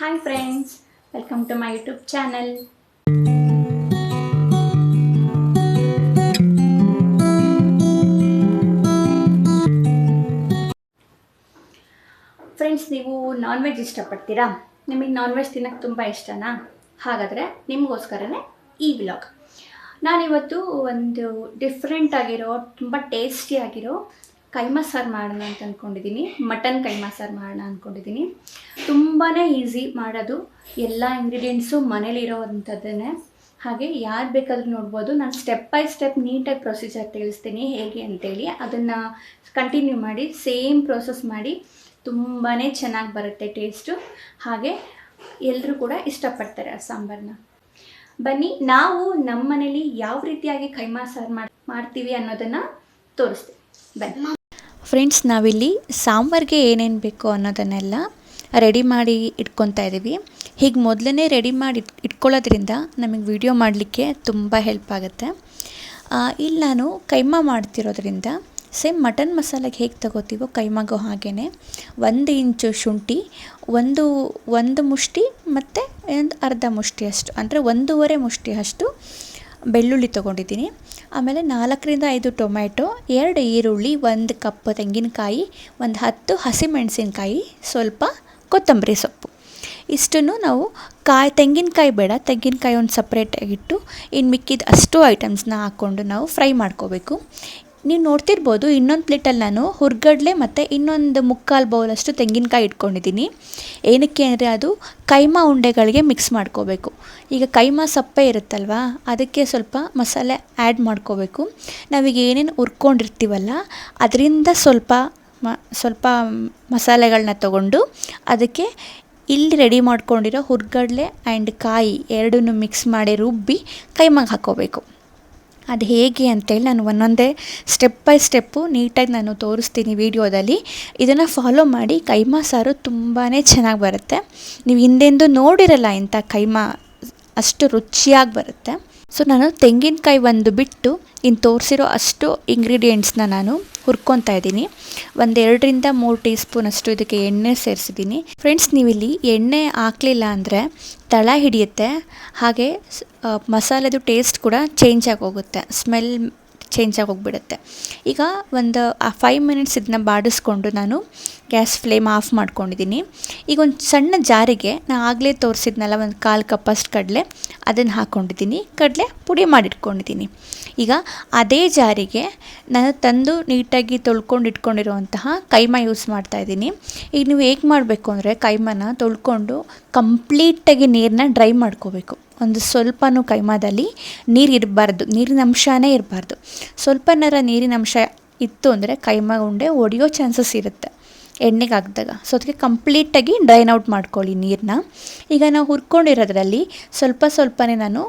Hi friends welcome to my YouTube channel friends ನೀವು non veg ಇಷ್ಟಪಡ್ತೀರಾ? ನಿಮಗೆ non veg ತಿನ್ನೋಕ್ಕೆ ತುಂಬ ಇಷ್ಟನಾ? ಹಾಗಾದರೆ ನಿಮಗೋಸ್ಕರನೇ ಈ ವ್ಲಾಗ್ ನಾನಿವತ್ತು ಒಂದು ಡಿಫ್ರೆಂಟ್ ಆಗಿರೋ, ತುಂಬ ಟೇಸ್ಟಿ ಆಗಿರೋ ಕೈಮಾ ಸಾರು ಮಾಡೋಣ ಅಂತ ಅಂದ್ಕೊಂಡಿದ್ದೀನಿ ಮಟನ್ ಕೈಮಾ ಸಾರು ಮಾಡೋಣ ಅಂದ್ಕೊಂಡಿದ್ದೀನಿ ತುಂಬಾ ಈಸಿ ಮಾಡೋದು. ಎಲ್ಲ ಇಂಗ್ರೀಡಿಯೆಂಟ್ಸು ಮನೇಲಿರೋವಂಥದ್ದನ್ನೇ ಹಾಗೆ ಯಾರು ಬೇಕಾದರೂ ನೋಡ್ಬೋದು. ನಾನು ಸ್ಟೆಪ್ ಬೈ ಸ್ಟೆಪ್ ನೀಟಾಗಿ ಪ್ರೊಸೀಜರ್ ತಿಳಿಸ್ತೀನಿ. ಹೇಗೆ ಅಂತೇಳಿ ಅದನ್ನು ಕಂಟಿನ್ಯೂ ಮಾಡಿ ಸೇಮ್ ಪ್ರೋಸೆಸ್ ಮಾಡಿ ತುಂಬಾ ಚೆನ್ನಾಗಿ ಬರುತ್ತೆ ಟೇಸ್ಟು ಹಾಗೆ ಎಲ್ಲರೂ ಕೂಡ ಇಷ್ಟಪಡ್ತಾರೆ ಆ ಸಾಂಬಾರನ್ನ ಬನ್ನಿ, ನಾವು ನಮ್ಮ ಮನೇಲಿ ಯಾವ ರೀತಿಯಾಗಿ ಕೈಮಾ ಸಾರು ಮಾಡಿ, ಮಾಡ್ತೀವಿ ಅನ್ನೋದನ್ನು ತೋರಿಸ್ತೀವಿ ಬನ್ನಿ. ಫ್ರೆಂಡ್ಸ್, ನಾವಿಲ್ಲಿ ಸಾಂಬಾರಿಗೆ ಏನೇನು ಬೇಕು ಅನ್ನೋದನ್ನೆಲ್ಲ ರೆಡಿ ಮಾಡಿ ಇಟ್ಕೊತಾ ಇದ್ದೀವಿ ಹೀಗೆ ಮೊದಲನೇ ರೆಡಿ ಮಾಡಿ ಇಟ್, ಇಟ್ಕೊಳ್ಳೋದ್ರಿಂದ ನಮಗೆ ವಿಡಿಯೋ ಮಾಡಲಿಕ್ಕೆ ತುಂಬ ಹೆಲ್ಪ್ ಆಗುತ್ತೆ. ಇಲ್ಲಿ ನಾನು ಕೈಮಾ ಮಾಡ್ತಿರೋದ್ರಿಂದ ಸೇಮ್ ಮಟನ್ ಮಸಾಲೆಗೆ ಹೇಗೆ ತಗೋತೀವೋ ಕೈಮಾಗೋ ಹಾಗೇ ಒಂದು ಇಂಚು ಶುಂಠಿ, ಒಂದು ಒಂದು ಮುಷ್ಟಿ ಮತ್ತು ಒಂದು ಅರ್ಧ ಮುಷ್ಟಿ ಅಷ್ಟು, ಅಂದರೆ ಒಂದೂವರೆ ಮುಷ್ಟಿ ಅಷ್ಟು ಬೆಳ್ಳುಳ್ಳಿ ತೊಗೊಂಡಿದ್ದೀನಿ. ಆಮೇಲೆ ನಾಲ್ಕರಿಂದ ಐದು ಟೊಮ್ಯಾಟೊ, ಎರಡು ಈರುಳ್ಳಿ, ಒಂದು ಕಪ್ ತೆಂಗಿನಕಾಯಿ, ಒಂದು ಹತ್ತು ಹಸಿಮೆಣಸಿನಕಾಯಿ, ಸ್ವಲ್ಪ ಕೊತ್ತಂಬರಿ ಸೊಪ್ಪು. ಇಷ್ಟನ್ನು ನಾವು ಕಾಯಿ, ತೆಂಗಿನಕಾಯಿ ಬೇಡ, ತೆಂಗಿನಕಾಯಿ ಒಂದು ಸಪ್ರೇಟಾಗಿಟ್ಟು ಇನ್ನು ಮಿಕ್ಕಿದ ಅಷ್ಟು ಐಟಮ್ಸ್ನ ಹಾಕ್ಕೊಂಡು ನಾವು ಫ್ರೈ ಮಾಡ್ಕೋಬೇಕು. ನೀವು ನೋಡ್ತಿರ್ಬೋದು, ಇನ್ನೊಂದು ಪ್ಲೇಟಲ್ಲಿ ನಾನು ಹುರ್ಗಡ್ಲೆ ಮತ್ತು ಇನ್ನೊಂದು ಮುಕ್ಕಾಲು ಬೌಲಷ್ಟು ತೆಂಗಿನಕಾಯಿ ಇಟ್ಕೊಂಡಿದ್ದೀನಿ ಏನಕ್ಕೆ ಅಂದರೆ ಅದು ಕೈಮಾ ಉಂಡೆಗಳಿಗೆ ಮಿಕ್ಸ್ ಮಾಡ್ಕೋಬೇಕು. ಈಗ ಕೈಮಾ ಸಪ್ಪೆ ಇರುತ್ತಲ್ವಾ, ಅದಕ್ಕೆ ಸ್ವಲ್ಪ ಮಸಾಲೆ ಆ್ಯಡ್ ಮಾಡ್ಕೋಬೇಕು. ನಾವೀಗ ಏನೇನು ಹುರ್ಕೊಂಡಿರ್ತೀವಲ್ಲ, ಅದರಿಂದ ಸ್ವಲ್ಪ ಮ, ಸ್ವಲ್ಪ ಮಸಾಲೆಗಳನ್ನ ತಗೊಂಡು ಅದಕ್ಕೆ ಇಲ್ಲಿ ರೆಡಿ ಮಾಡ್ಕೊಂಡಿರೋ ಹುರ್ಗಡ್ಲೆ ಆ್ಯಂಡ್ ಕಾಯಿ ಎರಡನ್ನೂ ಮಿಕ್ಸ್ ಮಾಡಿ ರುಬ್ಬಿ ಕೈಮಾಗ ಹಾಕ್ಕೋಬೇಕು ಅದು ಹೇಗೆ ಅಂತೇಳಿ ನಾನು ಒಂದೊಂದೇ ಸ್ಟೆಪ್ ಬೈ ಸ್ಟೆಪ್ಪು ನೀಟಾಗಿ ನಾನು ತೋರಿಸ್ತೀನಿ ವೀಡಿಯೋದಲ್ಲಿ. ಇದನ್ನು ಫಾಲೋ ಮಾಡಿ, ಕೈಮಾ ಸಾರು ತುಂಬಾ ಚೆನ್ನಾಗಿ ಬರುತ್ತೆ. ನೀವು ಹಿಂದೆಂದು ನೋಡಿರಲ್ಲ ಇಂಥ ಕೈಮಾ, ಅಷ್ಟು ರುಚಿಯಾಗಿ ಬರುತ್ತೆ. ಸೊ ನಾನು ತೆಂಗಿನಕಾಯಿ ಒಂದು ಬಿಟ್ಟು ಇನ್ನು ತೋರಿಸಿರೋ ಅಷ್ಟು ಇಂಗ್ರೀಡಿಯೆಂಟ್ಸ್ನ ನಾನು ಹುರ್ಕೊತಾ ಇದ್ದೀನಿ. ಒಂದು ಎರಡರಿಂದ ಮೂರು ಟೀ ಸ್ಪೂನ್ ಅಷ್ಟು ಇದಕ್ಕೆ ಎಣ್ಣೆ ಸೇರಿಸಿದ್ದೀನಿ. ಫ್ರೆಂಡ್ಸ್ ನೀವಿಲ್ಲಿ ಎಣ್ಣೆ ಹಾಕಲಿಲ್ಲ ಅಂದರೆ ತಳ ಹಿಡಿಯುತ್ತೆ. ಹಾಗೆ ಮಸಾಲೆದು ಟೇಸ್ಟ್ ಕೂಡ ಚೇಂಜ್ ಆಗಿ ಹೋಗುತ್ತೆ ಸ್ಮೆಲ್ ಚೇಂಜ್ ಆಗಿ ಹೋಗ್ಬಿಡುತ್ತೆ. ಈಗ ಒಂದು ಫೈವ್ ಮಿನಿಟ್ಸ್ ಇದನ್ನ ಬಾಡಿಸ್ಕೊಂಡು ನಾನು ಗ್ಯಾಸ್ ಫ್ಲೇಮ್ ಆಫ್ ಮಾಡ್ಕೊಂಡಿದ್ದೀನಿ ಈಗ ಒಂದು ಸಣ್ಣ ಜಾರಿಗೆ ನಾನು ಆಗಲೇ ತೋರಿಸಿದ್ನಲ್ಲ, ಒಂದು ಕಾಲು ಕಪ್ಪಷ್ಟು ಕಡಲೆ, ಅದನ್ನು ಹಾಕ್ಕೊಂಡಿದ್ದೀನಿ ಕಡಲೆ ಪುಡಿ ಮಾಡಿಟ್ಕೊಂಡಿದ್ದೀನಿ ಈಗ ಅದೇ ಜಾರಿಗೆ ನಾನು ತಂದು ನೀಟಾಗಿ ತೊಳ್ಕೊಂಡು ಇಟ್ಕೊಂಡಿರುವಂತಹ ಕೈಮಾ ಯೂಸ್ ಮಾಡ್ತಾ ಇದ್ದೀನಿ ಈಗ ನೀವು ಹೇಗೆ ಮಾಡಬೇಕು ಅಂದರೆ ಕೈಮನ ತೊಳ್ಕೊಂಡು ಕಂಪ್ಲೀಟಾಗಿ ನೀರನ್ನ ಡ್ರೈ ಮಾಡ್ಕೋಬೇಕು. ಒಂದು ಸ್ವಲ್ಪನೂ ಕೈಮಾದಲ್ಲಿ ನೀರು ಇರಬಾರ್ದು, ನೀರಿನ ಅಂಶನೇ ಇರಬಾರ್ದು. ಸ್ವಲ್ಪನಾರ ನೀರಿನ ಅಂಶ ಇತ್ತು ಅಂದರೆ ಕೈಮಾ ಉಂಡೆ ಒಡೆಯೋ ಚಾನ್ಸಸ್ ಇರುತ್ತೆ ಎಣ್ಣೆಗೆ ಹಾಕಿದಾಗ. ಸೊ ಅದಕ್ಕೆ ಕಂಪ್ಲೀಟಾಗಿ ಡ್ರೈನ್ ಔಟ್ ಮಾಡ್ಕೊಳ್ಳಿ ನೀರನ್ನ ಈಗ ನಾವು ಹುರ್ಕೊಂಡಿರೋದ್ರಲ್ಲಿ ಸ್ವಲ್ಪ ಸ್ವಲ್ಪನೇ ನಾನು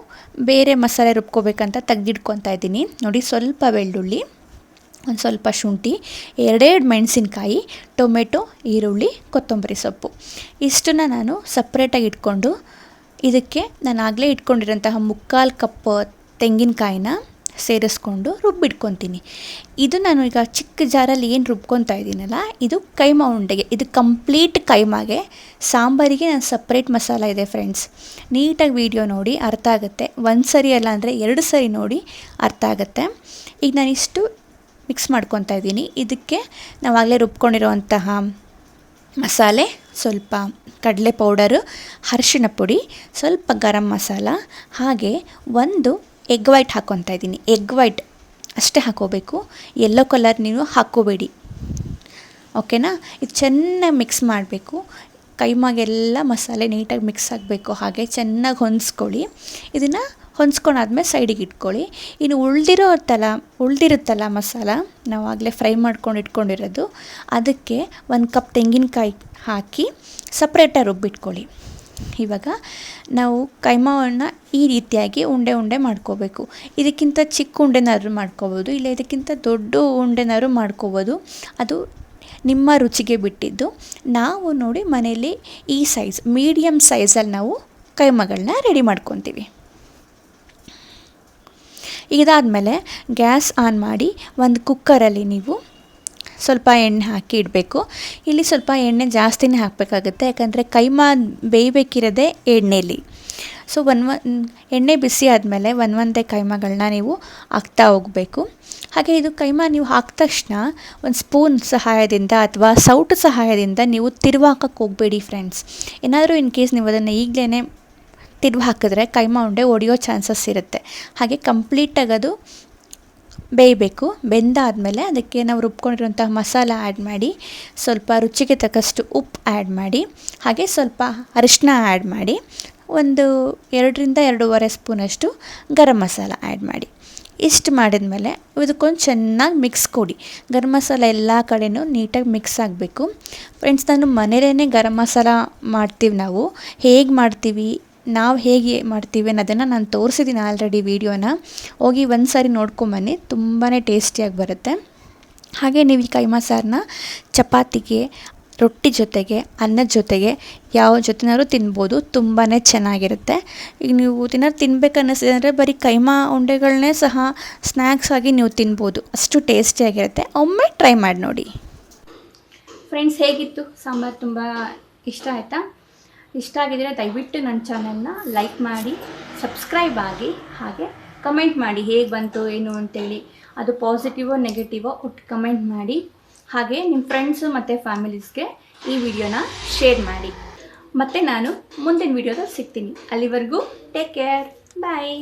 ಬೇರೆ ಮಸಾಲೆ ರುಬ್ಕೋಬೇಕಂತ ತೆಗ್ದಿಟ್ಕೊತಾ ಇದ್ದೀನಿ. ನೋಡಿ, ಸ್ವಲ್ಪ ಬೆಳ್ಳುಳ್ಳಿ. ಒಂದು ಸ್ವಲ್ಪ ಶುಂಠಿ, ಎರಡೆರಡು ಮೆಣಸಿನಕಾಯಿ, ಟೊಮೆಟೊ, ಈರುಳ್ಳಿ, ಕೊತ್ತಂಬರಿ ಸೊಪ್ಪು. ಇಷ್ಟನ್ನು ನಾನು ಸಪ್ರೇಟಾಗಿ ಇಟ್ಕೊಂಡು ಇದಕ್ಕೆ ನಾನು ಆಗಲೇ ಇಟ್ಕೊಂಡಿರೋಂತಹ ಮುಕ್ಕಾಲು ಕಪ್ ತೆಂಗಿನಕಾಯಿನ ಸೇರಿಸ್ಕೊಂಡು ರುಬ್ಬಿಟ್ಕೊತೀನಿ. ಇದು ನಾನು ಈಗ ಚಿಕ್ಕ ಜಾರಲ್ಲಿ ಏನು ರುಬ್ಕೊತಾ ಇದ್ದೀನಲ್ಲ ಇದು ಕೈಮಾ ಉಂಡೆಗೆ, ಇದು ಕಂಪ್ಲೀಟ್ ಕೈಮಾಗೆ. ಸಾಂಬಾರಿಗೆ ನಾನು ಸಪ್ರೇಟ್ ಮಸಾಲ ಇದೆ ಫ್ರೆಂಡ್ಸ್ ನೀಟಾಗಿ ವೀಡಿಯೋ ನೋಡಿ ಅರ್ಥ ಆಗುತ್ತೆ. ಒಂದು ಸರಿ ಅಲ್ಲ ಅಂದರೆ ಎರಡು ಸರಿ ನೋಡಿ ಅರ್ಥ ಆಗುತ್ತೆ. ಈಗ ನಾನಿಷ್ಟು ಮಿಕ್ಸ್ ಮಾಡ್ಕೊತಾ ಇದ್ದೀನಿ. ಇದಕ್ಕೆ ನಾವಾಗಲೇ ರುಬ್ಕೊಂಡಿರುವಂತಹ ಮಸಾಲೆ, ಸ್ವಲ್ಪ ಕಡಲೆ ಪೌಡರು ಅರಿಶಿಣ ಪುಡಿ, ಸ್ವಲ್ಪ ಗರಂ ಮಸಾಲ, ಹಾಗೆ ಒಂದು ಎಗ್ ವೈಟ್ ಹಾಕ್ಕೊತಾ ಇದ್ದೀನಿ. ಎಗ್ ವೈಟ್ ಅಷ್ಟೇ ಹಾಕೋಬೇಕು. ಎಲ್ಲೋ ಕಲರ್ ನೀವು ಹಾಕೋಬೇಡಿ. ಓಕೆನಾ? ಇದು ಚೆನ್ನಾಗಿ ಮಿಕ್ಸ್ ಮಾಡಬೇಕು. ಕೈಮಾಗೆಲ್ಲ ಮಸಾಲೆ ನೀಟಾಗಿ ಮಿಕ್ಸ್ ಆಗಬೇಕು. ಹಾಗೆ ಚೆನ್ನಾಗಿ ಹೊಂದಿಸ್ಕೊಳ್ಳಿ ಇದನ್ನು ಹೊಂದ್ಸ್ಕೊಂಡಾದ್ಮೇಲೆ ಸೈಡಿಗೆ ಇಟ್ಕೊಳ್ಳಿ. ಇನ್ನು ಉಳ್ದಿರೋತ್ತಲ್ಲ ಉಳ್ದಿರುತ್ತಲ್ಲ ಮಸಾಲ, ನಾವು ಆಗಲೇ ಫ್ರೈ ಮಾಡ್ಕೊಂಡು ಇಟ್ಕೊಂಡಿರೋದು, ಅದಕ್ಕೆ ಒಂದು ಕಪ್ ತೆಂಗಿನಕಾಯಿ ಹಾಕಿ ಸಪ್ರೇಟಾಗಿ ರುಬ್ಬಿಟ್ಕೊಳ್ಳಿ. ಇವಾಗ ನಾವು ಕೈಮಾವನ್ನು ಈ ರೀತಿಯಾಗಿ ಉಂಡೆ ಉಂಡೆ ಮಾಡ್ಕೋಬೇಕು. ಇದಕ್ಕಿಂತ ಚಿಕ್ಕ ಉಂಡೆನಾದರೂ ಮಾಡ್ಕೋಬೋದು, ಇಲ್ಲ ಇದಕ್ಕಿಂತ ದೊಡ್ಡ ಉಂಡೆನಾದರೂ ಮಾಡ್ಕೋಬೋದು. ಅದು ನಿಮ್ಮ ರುಚಿಗೆ ಬಿಟ್ಟಿದ್ದು. ನಾವು ನೋಡಿ ಮನೇಲಿ ಈ ಸೈಜ್ ಮೀಡಿಯಮ್ ಸೈಜಲ್ಲಿ ನಾವು ಕೈಮಗಳನ್ನ ರೆಡಿ ಮಾಡ್ಕೊತೀವಿ. ಇದಾದಮೇಲೆ ಗ್ಯಾಸ್ ಆನ್ ಮಾಡಿ ಒಂದು ಕುಕ್ಕರಲ್ಲಿ ನೀವು ಸ್ವಲ್ಪ ಎಣ್ಣೆ ಹಾಕಿ ಇಡಬೇಕು. ಇಲ್ಲಿ ಸ್ವಲ್ಪ ಎಣ್ಣೆ ಜಾಸ್ತಿನೇ ಹಾಕಬೇಕಾಗುತ್ತೆ, ಯಾಕಂದರೆ ಕೈಮಾ ಬೇಯಬೇಕಿರೋದೇ ಎಣ್ಣೆಲಿ. ಸೊ ಒನ್ ಒನ್ ಎಣ್ಣೆ ಬಿಸಿ ಆದಮೇಲೆ ಒಂದು ಒಂದೇ ಕೈಮಾಗಳನ್ನ ನೀವು ಹಾಕ್ತಾ ಹೋಗಬೇಕು. ಹಾಗೆ ಇದು ಕೈಮಾ ನೀವು ಹಾಕಿದ ತಕ್ಷಣ ಒಂದು ಸ್ಪೂನ್ ಸಹಾಯದಿಂದ ಅಥವಾ ಸೌಟು ಸಹಾಯದಿಂದ ನೀವು ತಿರುವಾಕಕ್ಕೆ ಹೋಗಬೇಡಿ ಫ್ರೆಂಡ್ಸ್ ಏನಾದರೂ ಇನ್ ಕೇಸ್ ನೀವು ಅದನ್ನು ಈಗಲೇ ತಿರುವು ಹಾಕಿದ್ರೆ ಕೈಮಾ ಉಂಡೆ ಒಡೆಯೋ ಚಾನ್ಸಸ್ ಇರುತ್ತೆ. ಹಾಗೆ ಕಂಪ್ಲೀಟಾಗಿ ಅದು ಬೇಯಬೇಕು. ಬೆಂದಾದಮೇಲೆ ಅದಕ್ಕೆ ನಾವು ರುಬ್ಕೊಂಡಿರುವಂತಹ ಮಸಾಲ ಆ್ಯಡ್ ಮಾಡಿ, ಸ್ವಲ್ಪ ರುಚಿಗೆ ತಕ್ಕಷ್ಟು ಉಪ್ಪು ಆ್ಯಡ್ ಮಾಡಿ, ಹಾಗೆ ಸ್ವಲ್ಪ ಅರಿಶಿನ ಆ್ಯಡ್ ಮಾಡಿ, ಒಂದು ಎರಡರಿಂದ ಎರಡೂವರೆ ಸ್ಪೂನಷ್ಟು ಗರಂ ಮಸಾಲ ಆ್ಯಡ್ ಮಾಡಿ. ಇಷ್ಟು ಮಾಡಿದ್ಮೇಲೆ ಇದಕ್ಕೊಂದು ಚೆನ್ನಾಗಿ ಮಿಕ್ಸ್ ಕೊಡಿ. ಗರಂ ಮಸಾಲ ಎಲ್ಲ ಕಡೆಯೂ ನೀಟಾಗಿ ಮಿಕ್ಸ್ ಆಗಬೇಕು. ಫ್ರೆಂಡ್ಸ್ ನಾನು ಮನೇಲೇ ಗರಂ ಮಸಾಲ ಮಾಡ್ತೀವಿ ನಾವು. ಹೇಗೆ ಮಾಡ್ತೀವಿ? ನಾವು ಹೇಗೆ ಮಾಡ್ತೀವಿ ಅನ್ನೋದನ್ನು ನಾನು ತೋರಿಸಿದ್ದೀನಿ ಆಲ್ರೆಡಿ ವೀಡಿಯೋನ ಹೋಗಿ ಒಂದು ಸಾರಿ ನೋಡ್ಕೊಂಬನ್ನಿ ತುಂಬಾ ಟೇಸ್ಟಿಯಾಗಿ ಬರುತ್ತೆ. ಹಾಗೆ ನೀವು ಈ ಕೈಮಾ ಸಾರನ್ನ ಚಪಾತಿಗೆ, ರೊಟ್ಟಿ ಜೊತೆಗೆ, ಅನ್ನದ ಜೊತೆಗೆ, ಯಾವ ಜೊತೆನಾದ್ರೂ ತಿನ್ಬೋದು ತುಂಬಾ ಚೆನ್ನಾಗಿರುತ್ತೆ. ಈಗ ನೀವು ದಿನ ತಿನ್ಬೇಕನ್ನಿಸಿದ್ರೆ ಬರೀ ಕೈಮಾ ಉಂಡೆಗಳನ್ನೇ ಸಹ ಸ್ನ್ಯಾಕ್ಸ್ ಆಗಿ ನೀವು ತಿನ್ಬೋದು. ಅಷ್ಟು ಟೇಸ್ಟಿಯಾಗಿರುತ್ತೆ ಒಮ್ಮೆ ಟ್ರೈ ಮಾಡಿ ನೋಡಿ. ಫ್ರೆಂಡ್ಸ್ ಹೇಗಿತ್ತು ಸಾಂಬಾರು? ತುಂಬ ಇಷ್ಟ ಆಯಿತಾ? ಇಷ್ಟ ಆಗಿದರೆ ದಯವಿಟ್ಟು ನನ್ನ ಚಾನಲ್ನ ಲೈಕ್ ಮಾಡಿ, ಸಬ್ಸ್ಕ್ರೈಬ್ ಆಗಿ, ಹಾಗೆ ಕಮೆಂಟ್ ಮಾಡಿ ಹೇಗೆ ಬಂತು, ಏನು ಅಂತೇಳಿ. ಅದು ಪಾಸಿಟಿವೋ ನೆಗೆಟಿವೋ ಒಟ್ಟು ಕಮೆಂಟ್ ಮಾಡಿ. ಹಾಗೆ ನಿಮ್ಮ ಫ್ರೆಂಡ್ಸು ಮತ್ತು ಫ್ಯಾಮಿಲೀಸ್ಗೆ ಈ ವಿಡಿಯೋನ ಶೇರ್ ಮಾಡಿ. ಮತ್ತು ನಾನು ಮುಂದಿನ ವಿಡಿಯೋದಲ್ಲಿ ಸಿಗ್ತೀನಿ. ಅಲ್ಲಿವರೆಗೂ ಟೇಕ್ ಕೇರ್. ಬಾಯ್.